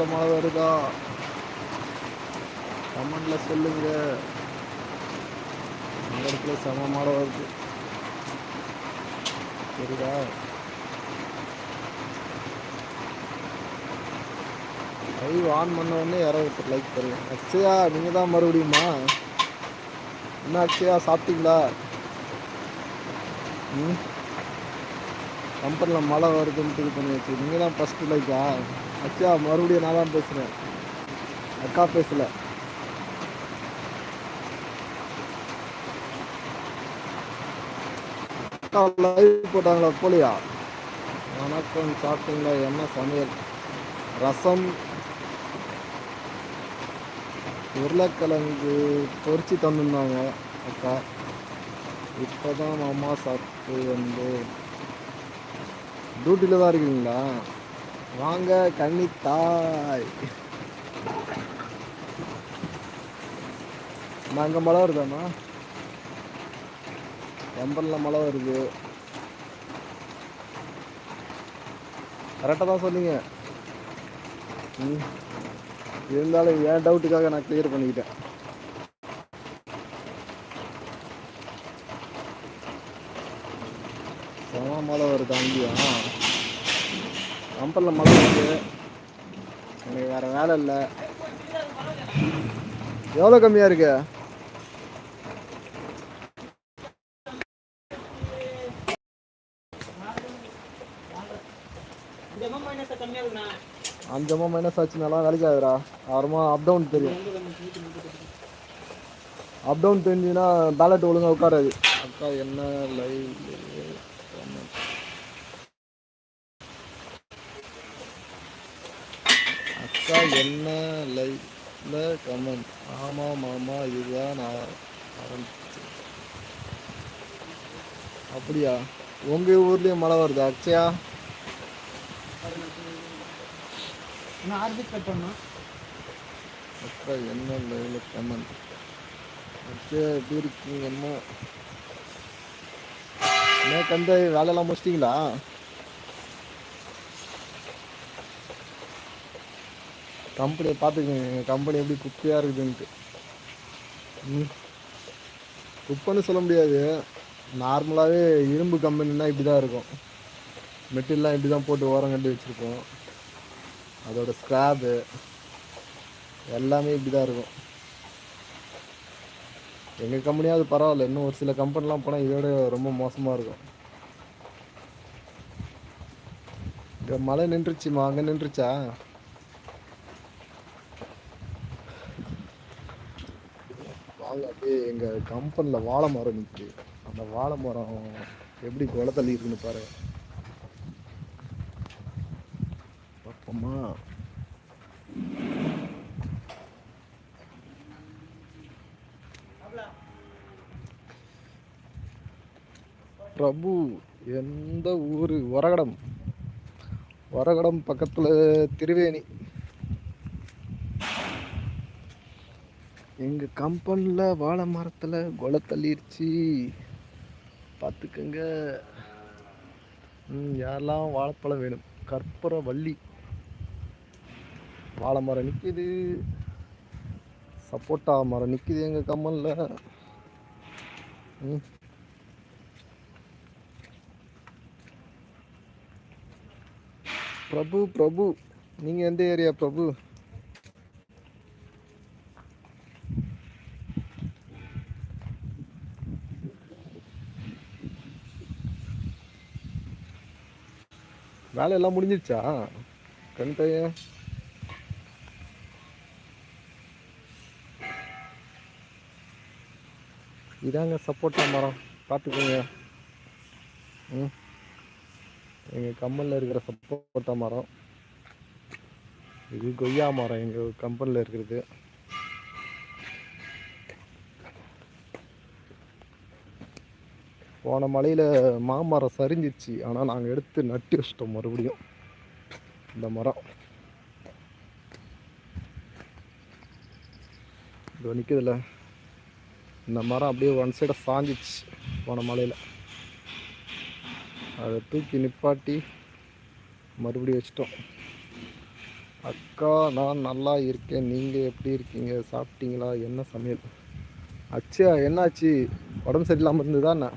Friends மழை வருதா கமெண்டில் சொல்லுங்க. இந்த இடத்துல செம மழை வருது சரிதா லைவ் ஆன் பண்ண உடனே யாரோ ஒருத்தர் லைக் தருவேன் அக்ஷயா நீங்கள் தான் மறுபடியுமா? என்ன அக்ஷயா சாப்பிட்டீங்களா? ம்? கம்பெனியில் மழை வருதுன்ட்டு இது பண்ணி வச்சு நீங்கள் தான் ஃபஸ்ட்டு லைக்கா அச்சா மறுபடியும் நான் தான் பேசுகிறேன் அக்கா பேசல. அக்கா லைவ் போட்டாங்களா போலியா? வணக்கம் சாப்பிட்டீங்களா? என்ன சமையல்? ரசம் உருளைக்கிழங்கு பொறிச்சு தந்துருந்தாங்க அக்கா. இப்போ தான் மாமா சாப்பிட்டு வந்து டியூட்டியில் தான் இருக்கீங்களா? வாங்க கன்னி தாய் மழை வருதாண்ணா கம்பனில் மழை வருது. கரெக்டாக தான் சொன்னீங்க. ம். இருந்தாலும் என் டவுட்டுக்காக நான் கிளியர் பண்ணிக்கிட்டேன். செம மழை வருது அங்கேயா கம்பனில் மழை வருது எனக்கு வேறு வேலை இல்லை. எவ்வளோ கம்மியாக இருக்கு? அஞ்சமா மைனஸ் ஆச்சுனாலாம் வேலைக்கு ஆகுதுடா. அப்புறமா அப் டவுன் தெரியும். அப் டவுன் தெரிஞ்சுன்னா பேலட் ஒழுங்காக உட்காராது. அக்கா என்ன லைவ் அக்கா என்ன லைவ்ல கமெண்ட் ஆமாம் மாமா இதுதான் நான் ஆரம்பிச்சேன் அப்படியா? உங்கள் ஊர்லேயும் மழை வருதா அக்ஷயா அக்கா என்ன லைவ்ல கமெண்ட் அக்ஷயா எப்படி இருக்கீங்க என்ன கந்த வேலையெல்லாம் முடிச்சிட்டிங்களா? கம்பெனியை பார்த்துக்கோங்க. எங்கள் கம்பெனி எப்படி குப்பையாக இருக்குதுன்ட்டு. ம். குப்பைன்னு சொல்ல முடியாது. நார்மலாகவே இரும்பு கம்பெனினா இப்படி தான் இருக்கும். மெட்டீரியல்லாம் இப்படி தான் போட்டு ஓரம் கட்டி வச்சுருப்போம். அதோட ஸ்க்ராப்பு எல்லாமே இப்படி தான் இருக்கும். எங்கள் கம்பெனியாவது பரவாயில்ல. இன்னும் ஒரு சில கம்பெனிலாம் போனால் இதோட ரொம்ப மோசமாக இருக்கும். இங்கே மழை நின்றுச்சுமா? அங்கே நின்றுச்சா வாங்க அப்படியே எங்கள் கம்பெனியில் வாழை மரம் நிற்குது அந்த வாழை மரம் எப்படி கொலை தள்ளி இருக்குன்னு பாரு. பார்ப்போமா பிரபு எந்த ஊர்? வரகடம். வரகடம் பக்கத்தில் திருவேணி. எங்கள் கம்பெனியில் வாழை மரத்தில் கொலை தள்ளிடுச்சு பார்த்துக்கங்க யாரெல்லாம் வாழைப்பழம் வேணும்? கற்பூர வள்ளி. வாழை மரம் நிற்கிது சப்போட்டா மரம் நிற்கிது எங்கள் கம்பெனியில் ம். பிரபு பிரபு. நீங்கள் எந்த ஏரியா பிரபு? வேலையெல்லாம் முடிஞ்சிருச்சா? கணிதைய இதாங்க சப்போட்டா மரம் பார்த்துக்கோங்க. ம். எங்கள் கம்பனில் இருக்கிற சப்போட்டா மரம் இது கொய்யா மரம் எங்கள் கம்பெனியில் இருக்கிறது. போன மலையில் மாமரம் சரிஞ்சிச்சு. ஆனால் நாங்கள் எடுத்து நட்டு வச்சிட்டோம் மறுபடியும். இந்த மரம். இது நிற்குதுல்ல இந்த மரம் அப்படியே ஒன் சைடாக சாஞ்சிச்சு போன மலையில். அதை தூக்கி நிப்பாட்டி மறுபடியும் வச்சிட்டோம். அக்கா நான் நல்லா இருக்கேன். நீங்கள் எப்படி இருக்கீங்க? சாப்பிட்டீங்களா? என்ன சமையல்? அச்சா என்னாச்சு? உடம்பு சரியில்லாமல் இருந்ததா என்ன?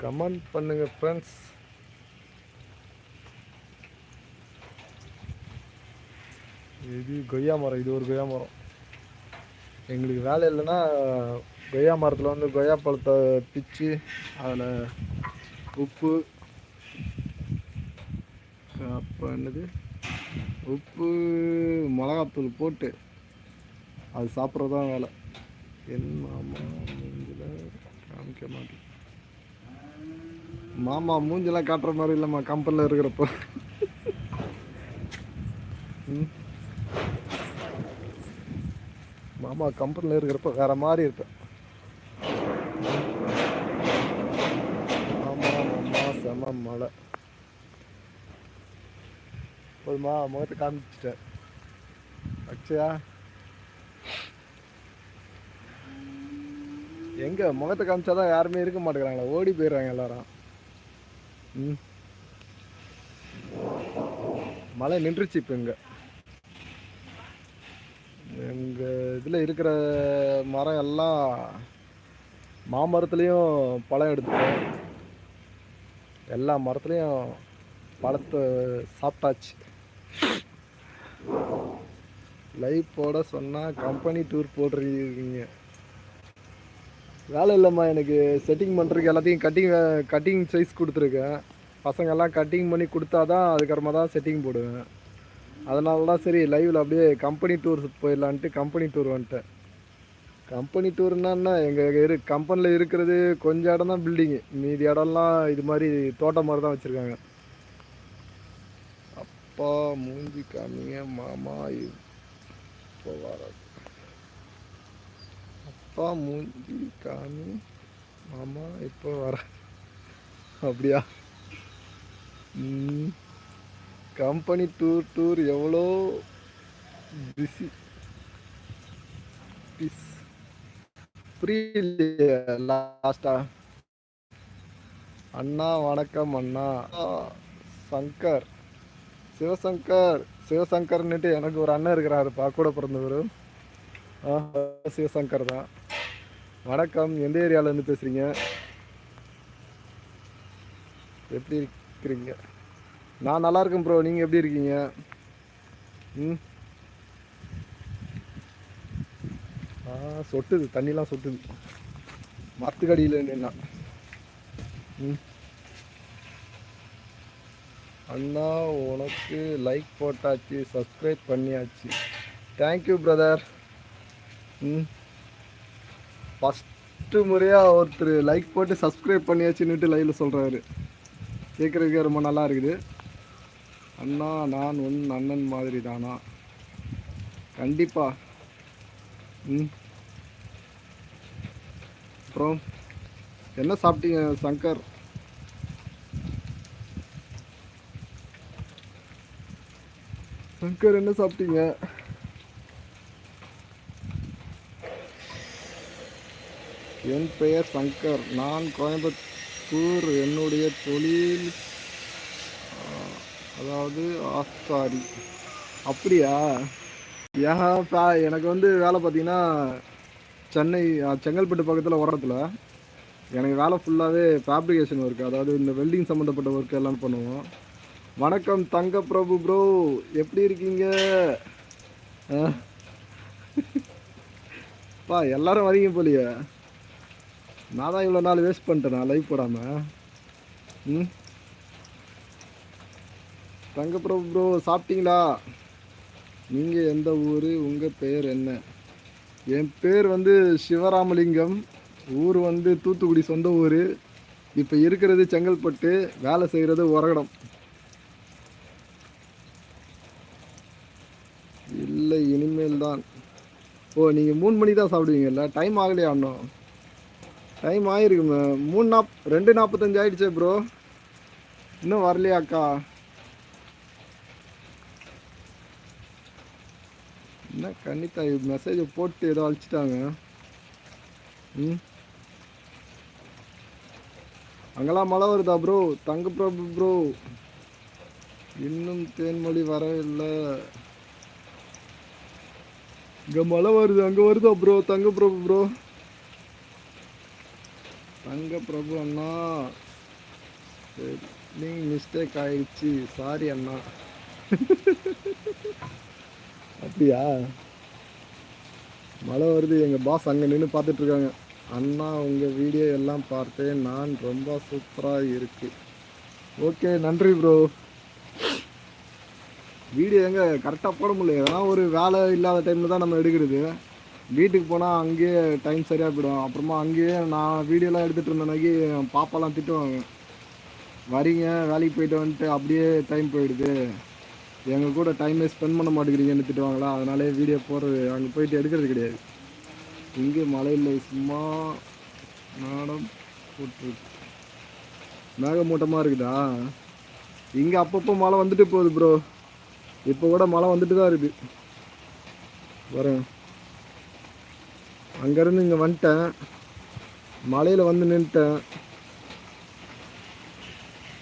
கமெண்ட் பண்ணுங்க ஃப்ரெண்ட்ஸ் இது கொய்யா மரம் இது ஒரு கொய்யா மரம். எங்களுக்கு வேலை இல்லைன்னா கொய்யா மரத்தில் வந்து கொய்யா பழத்தை பிச்சு அதில் உப்பு அப்போ என்னது? உப்பு மிளகாத்தூள் போட்டு அது சாப்பிட்றது தான் வேலை. என் மாமா மூஞ்சில காமிக்க மாட்டேன். மாமா மூஞ்செல்லாம் காட்டுற மாதிரி இல்லைம்மா கம்பெனியில் இருக்கிறப்போ. மாமா கம்பெனியில் இருக்கிறப்ப வேற மாதிரி இருப்பேன். மாமா மாமா செம மழை. போதுமா முகத்தை காமிச்சிட்டேன். அக்ஷயா? எங்க? முகத்தை காமிச்சாதான் யாருமே இருக்க மாட்டேங்கிறாங்களா. ஓடி போயிடுறாங்க எல்லாரும். ம். மழை நின்றுச்சு இப்போ இங்க. எங்க இதில் இருக்கிற மரம் எல்லாம் மாமரத்துலேயும் பழம் எடுத்துட்டோம். எல்லா மரத்துலேயும் பழத்தை சாப்பிட்டாச்சு. லைவ் போட சொன்னால் கம்பெனி டூர் போடுறீங்க. வேலை இல்லைம்மா எனக்கு செட்டிங் பண்ணுறதுக்கு எல்லாத்தையும் கட்டிங் கட்டிங் சைஸ் கொடுத்துருக்கேன். பசங்கெல்லாம் கட்டிங் பண்ணி கொடுத்தா தான் அதுக்கப்புறமா தான் செட்டிங் போடுவேன். அதனால தான் சரி லைவில் அப்படியே கம்பெனி டூர் போயிடலான்ட்டு கம்பெனி டூர் வந்துட்டேன். கம்பெனி டூர்னா எங்கள் இரு கம்பெனியில் இருக்கிறது கொஞ்சம் இடம் தான் பில்டிங்கு மீதி இடம்லாம் இது மாதிரி தோட்டம் மாதிரி தான் வச்சுருக்காங்க. அப்பா மூஞ்சி காமிங்க மாமா இப்போ வர அப்பா மூஞ்சி காமி மாமா இப்போ வர? அப்படியா? கம்பெனி டூர் டூர் எவ்வளோ பிஸி பிஸ் புரியலையே லாஸ்டா அண்ணா வணக்கம் அண்ணா. சங்கர். சிவசங்கர் சிவசங்கர்னுட்டு எனக்கு ஒரு அண்ணன் இருக்கிறாருப்பா கூட பிறந்தவர். சிவசங்கர் தான். வணக்கம். எந்த ஏரியாவிலேருந்து பேசுகிறீங்க எப்படி இருக்கிறீங்க? நான் நல்லா இருக்கேன் ப்ரோ நீங்கள் எப்படி இருக்கீங்க? ம்? ஆ சொட்டுது. தண்ணிலாம் சொட்டுது. மரத்துக்கடியில் நின்னா. ம்? அண்ணா உனக்கு லைக் போட்டாச்சு சப்ஸ்கிரைப் பண்ணியாச்சு. தேங்க்யூ பிரதர் ம்? ஃபஸ்ட்டு முறையாக ஒருத்தர் லைக் போட்டு சப்ஸ்கிரைப் பண்ணியாச்சுன்னுட்டு லைவில் சொல்கிறாரு கேட்குறதுக்கே ரொம்ப நல்லா இருக்குது. அண்ணா நான் உன் அண்ணன் மாதிரி தானா கண்டிப்பாக ம். அப்புறம் என்ன சாப்பிட்டீங்க சங்கர்? சங்கர் என்ன சாப்பிட்டீங்க? என் பெயர் சங்கர். நான் கோயம்புத்தூர் என்னுடைய தொழில் அதாவது ஆஸ்தாரி அப்படியா? ஏன்ப்பா எனக்கு வந்து வேலை பார்த்தீங்கன்னா சென்னை செங்கல்பட்டு பக்கத்தில் ஓரத்தில். எனக்கு வேலை ஃபுல்லாகவே ஃபேப்ரிகேஷன் ஒர்க் அதாவது இந்த வெல்டிங் சம்மந்தப்பட்ட ஒர்க் எல்லாம் பண்ணுவோம். வணக்கம் தங்க பிரபு ப்ரோ எப்படி இருக்கீங்க? பா எல்லாரும் வரீங்க போலியே. நான் தான் இவ்வளோ நாள் வேஸ்ட் பண்ணிட்டேன் நான் லைவ் போடாமல் ம்? தங்க ப்ரோ சாப்பிட்டீங்களா? நீங்கள் எந்த ஊர் உங்கள் பெயர் என்ன? என் பேர் வந்து சிவராமலிங்கம். ஊர் வந்து தூத்துக்குடி சொந்த ஊர். இப்போ இருக்கிறது செங்கல்பட்டு வேலை செய்கிறது உரகடம். இல்லை இனிமேல் தான் ஓ நீங்கள் மூணு மணி தான் சாப்பிடுவீங்கல்ல? டைம் ஆகலையா இன்னும்? டைம் ஆயிருக்கு மூணு நாப் ரெண்டு நாற்பத்தஞ்சு ஆயிடுச்சே ப்ரோ இன்னும் வரலையாக்கா என்ன கன்னித்தாய் மெசேஜை போட்டு ஏதோ அழிச்சிட்டாங்க. ம்? அங்கெல்லாம் மழை வருதா ப்ரோ தங்க பிரபு ப்ரோ இன்னும் தேன்மொழி வரவில்லை. இங்கே மழை வருது அங்கே வருதா ப்ரோ தங்க பிரபு ப்ரோ தங்க பிரபு அண்ணா நீங்கள் மிஸ்டேக் ஆயிடுச்சு. சாரி அண்ணா. அப்படியா? மழை வருது. எங்கள் பாஸ் அங்கே நின்று பார்த்துட்ருக்காங்க. அண்ணா உங்கள் வீடியோ எல்லாம் பார்த்தேன். நான் ரொம்ப சூப்பராக இருக்கு. ஓகே நன்றி ப்ரோ வீடியோ எங்கே? கரெக்டாக போட முடியல. ஏன்னா ஒரு வேலை இல்லாத டைமில் தான் நம்ம எடுக்கிறது. வீட்டுக்கு போனால் அங்கேயே டைம் சரியாக போயிடும். அப்புறமா அங்கேயே நான் வீடியோலாம் எடுத்துகிட்டு இருந்தேனாக்கி என் பாப்பாலாம் திட்டுவாங்க. வரீங்க வேலைக்கு போயிட்டு வந்துட்டு அப்படியே டைம் போயிடுது. எங்கள் கூட டைமே ஸ்பெண்ட் பண்ண மாட்டேங்கிறீங்கன்னு திட்டுவாங்களா? அதனாலே வீடியோ போடுறது. அங்கே போயிட்டு எடுக்கிறது கிடையாது. இங்கே மழையில் சும்மா நாடம் போட்டுருக்கு. மேகமூட்டமாக இருக்குதா? இங்கே அப்பப்போ மழை வந்துட்டு போகுது ப்ரோ இப்போ கூட மழை வந்துட்டு தான் இருக்குது வரேன். அங்கேருந்து இங்கே வந்துட்டேன். மலையில் வந்து நின்றுட்டேன்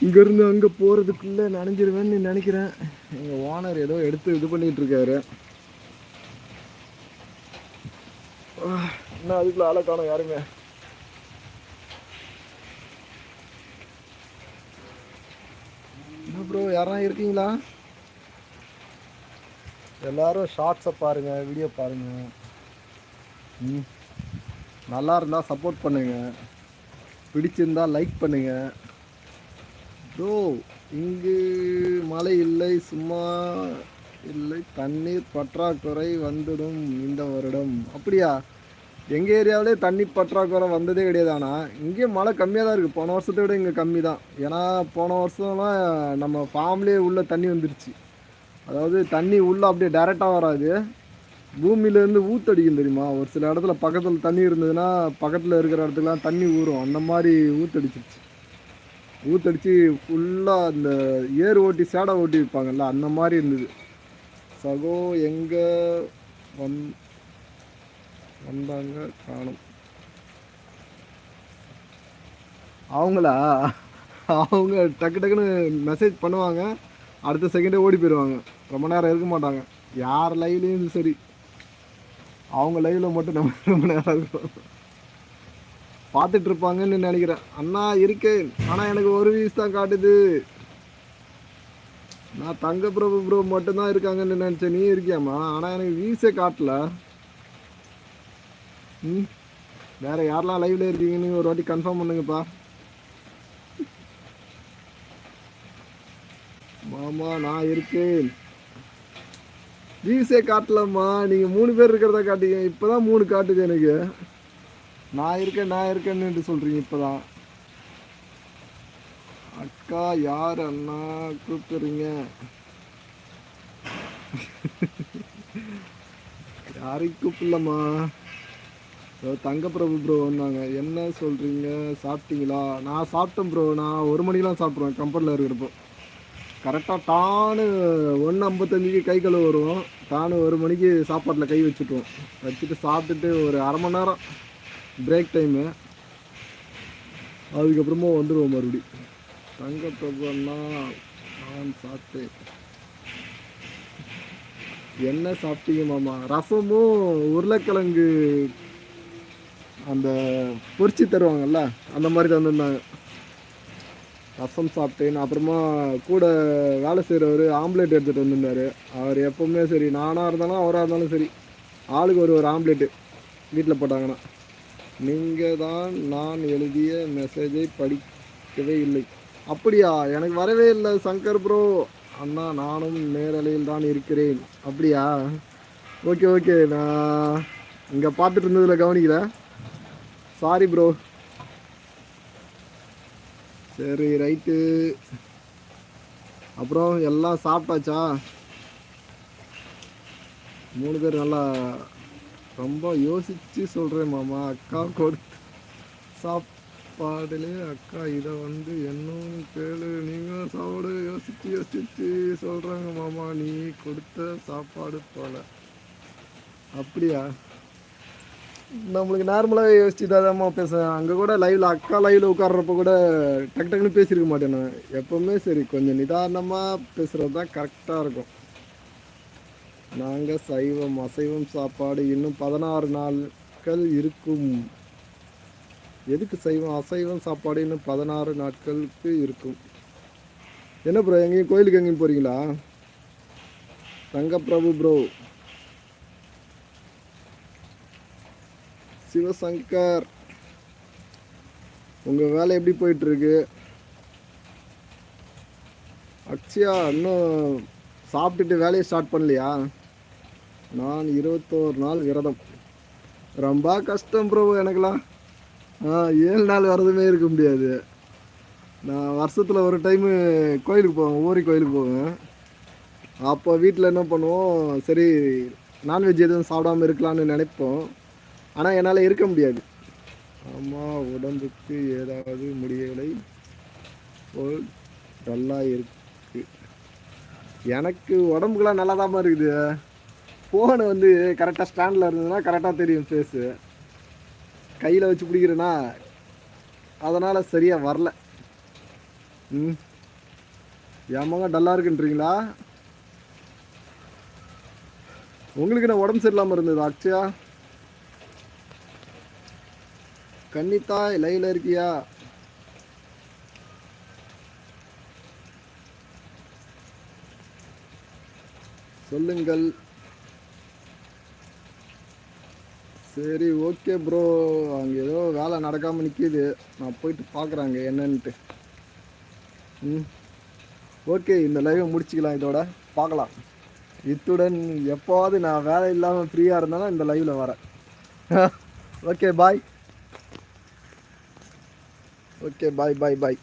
இங்கேருந்து அங்கே போகிறதுக்குள்ளே நனைஞ்சிருவேன்னு நினைக்கிறேன். எங்கள் ஓனர் ஏதோ எடுத்து இது பண்ணிகிட்ருக்காரு இருக்காரு. என்ன அதுக்குள்ளே ஆளை காணும் யாருங்க ப்ரோ யாரா இருக்கீங்களா? எல்லாரும் ஷார்ட்ஸை பாருங்கள் வீடியோ பாருங்கள் ம். நல்லா இருந்தால் சப்போர்ட் பண்ணுங்கள் பிடிச்சிருந்தா லைக் பண்ணுங்கள் ப்ரோ இங்கு மழை இல்லை சும்மா இல்லை தண்ணீர் பற்றாக்குறை வந்துடும் இந்த வருடம். அப்படியா? எங்கள் ஏரியாவிலே தண்ணி பற்றாக்குறை வந்ததே கிடையாது. ஆனால் இங்கே மழை கம்மியாக தான் இருக்குது போன வருஷத்தை விட இங்கே கம்மி தான் ஏன்னா போன வருஷம்லாம் நம்ம ஃபார்ம்லேயே உள்ள தண்ணி வந்துருச்சு. அதாவது தண்ணி உள்ளே அப்படியே டைரெக்டாக வராது. பூமியிலேருந்து ஊத்தடிக்கும் தெரியுமா? ஒரு சில இடத்துல பக்கத்தில் தண்ணி இருந்ததுன்னா பக்கத்தில் இருக்கிற இடத்துக்குலாம் தண்ணி ஊறும். அந்த மாதிரி ஊத்தடிச்சிருச்சு. ஊத்தடிச்சு ஃபுல்லாக அந்த ஏர் ஓட்டி சேடை ஓட்டி வைப்பாங்கல்ல அந்த மாதிரி இருந்தது. சகோ எங்கே வந் வந்தாங்க காணும். அவங்களா? அவங்க டக்கு டக்குன்னு மெசேஜ் பண்ணுவாங்க. அடுத்த செகண்டே ஓடி போயிடுவாங்க ரொம்ப நேரம் இருக்க மாட்டாங்க. யார் லைவ்லேயும் சரி. அவங்க லைவ்ல மட்டும் நம்ம ரொம்ப நேரம் இருக்கும். பார்த்துட்டு இருப்பாங்கன்னு நினைக்கிறேன். அண்ணா இருக்கேன். ஆனால் எனக்கு ஒரு வீஸ் தான் காட்டுது. நான் தங்க பிரபு ப்ரோ மட்டும்தான் இருக்காங்கன்னு நினச்சேன். நீ இருக்கியாம்மா? ஆனால் எனக்கு வீஸே காட்டல. ம். வேற யாரெல்லாம் லைவ்ல இருக்கீங்கன்னு ஒரு வாட்டி கன்ஃபார்ம் பண்ணுங்கப்பா. மாமா நான் இருக்கேன். வீஸே காட்டலம்மா நீங்கள் மூணு பேர் இருக்கிறத காட்டுங்க. இப்பதான் மூணு காட்டுது எனக்கு. நான் இருக்கேன் நான் இருக்கேன்னு இப்போ தான் அக்கா யார் அண்ணா? கூப்பிட்றீங்க யாரையும் கூப்பிடலம்மா. தங்க தங்கப்பிரபு ப்ரோ வந்தாங்க. என்ன சொல்கிறீங்க சாப்பிட்டீங்களா? நான் சாப்பிட்டேன் ப்ரோ நான் ஒரு மணிக்கெலாம் சாப்பிட்ருவேன் கம்பெனியில் இருக்கிறப்போ. கரெக்டாக டானு ஒன்று ஐம்பத்தஞ்சுக்கு கை கழுவு வருவோம். டானு ஒரு மணிக்கு சாப்பாட்டில் கை வச்சுட்டுவோம் வச்சுட்டு சாப்பிட்டுட்டு ஒரு அரை மணி நேரம் பிரேக் டைமு அதுக்கப்புறமா வந்துடுவோம் மறுபடி. தங்க நான் சாப்பிட்டேன். என்ன சாப்பிட்டீங்க மாமா? ரசமும் உருளைக்கிழங்கு அந்த பொரிச்சு தருவாங்கல்ல அந்த மாதிரி தந்துருந்தாங்க. ரசம் சாப்பிட்டேன். அப்புறமா கூட வேலை செய்கிறவர் ஆம்லேட் எடுத்துகிட்டு வந்திருந்தார். அவர் எப்பவுமே சரி நானாக இருந்தாலும் அவராக இருந்தாலும் சரி ஆளுக்கு ஒரு ஒரு ஆம்லேட்டு வீட்டில் போட்டாங்கன்னா. நீங்கள் தான் நான் எழுதிய மெசேஜை படிக்கவே இல்லை. அப்படியா? எனக்கு வரவே இல்லை சங்கர் ப்ரோ அண்ணா நானும் நேரலையில் தான் இருக்கிறேன். அப்படியா? Okay okay. நான் இங்கே பார்த்துட்டு இருந்ததில் கவனிக்கிறேன் சாரி ப்ரோ சரி ரைட்டு அப்புறம் எல்லாம் சாப்பிட்டாச்சா? மூணு பேர் நல்லா ரொம்ப யோசித்து சொல்கிறேன் மாமா. அக்கா கொடுத்து சாப்பாடுலே அக்கா இதை வந்து இன்னும் கேளு. நீங்கள் சாப்பாடு. யோசித்து யோசித்து சொல்கிறாங்க மாமா. நீ கொடுத்த சாப்பாடு போல. அப்படியா? நம்மளுக்கு நார்மலாகவே யோசிச்சு தாதாம்மா பேசுவேன். அங்கே கூட லைவில் அக்கா லைவில் உட்கார்றப்ப கூட டக்கு டக்குன்னு பேசியிருக்க மாட்டேன் நான். எப்பவுமே சரி கொஞ்சம் நிதானமாக பேசுகிறது தான் கரெக்டாக இருக்கும். நாங்கள் சைவம் அசைவம் சாப்பாடு இன்னும் பதினாறு நாட்கள் இருக்கும். எதுக்கு சைவம் அசைவம் சாப்பாடு இன்னும் பதினாறு நாட்களுக்கு இருக்கும்? என்ன ப்ரோ எங்கேயும் கோயிலுக்கு எங்கேயும் போகிறீங்களா தங்கப்பிரபு ப்ரோ சிவசங்கர். உங்கள் வேலை எப்படி போயிட்டுருக்கு? அக்ஷயா இன்னும் சாப்பிட்டுட்டு வேலையை ஸ்டார்ட் பண்ணலையா? நான் இருபத்தோரு நாள் விரதம். ரொம்ப கஷ்டம் ப்ரோ எனக்குலாம் ஆ ஏழு நாள் விரதமே இருக்க முடியாது. நான் வருஷத்தில் ஒரு டைமு கோயிலுக்கு போவேன் ஊரி கோயிலுக்கு போவேன். அப்போ வீட்டில் என்ன பண்ணுவோம் சரி நான்வெஜ் எதுவும் சாப்பிடாம இருக்கலான்னு நினைப்போம். ஆனால் என்னால் இருக்க முடியாது. ஆமாம் உடம்புக்கு ஏதாவது முடியலை போல் டல்லாக இருக்கு. எனக்கு உடம்புக்குலாம் நல்லா தான் இருக்குது. ஃபோனு வந்து கரெக்டாக ஸ்டாண்டில் இருந்ததுன்னா கரெக்டாக தெரியும் ஃபேஸு கையில் வச்சு பிடிக்கிறேன்னா அதனால் சரியாக வரல. ம். ஏமாங்க டல்லாக இருக்குன்றீங்களா? உங்களுக்கு நான் உடம்பு சரியில்லாமல் இருந்தது அக்ஷயா? கன்னித்தாய் லைவ்ல இருக்கியா? சொல்லுங்கள். சரி ஓகே ப்ரோ அங்கே ஏதோ வேலை நடக்காமல் நிற்கிது நான் போயிட்டு பார்க்குறாங்க என்னன்ட்டு. ம். ஓகே இந்த லைவை முடிச்சுக்கலாம் இதோட. பார்க்கலாம் இத்துடன் எப்போவாது நான் வேலை இல்லாமல் ஃப்ரீயாக இருந்தாலும் இந்த லைவில் வரேன். ஓகே பாய் ஓகே பாய் பாய் பாய்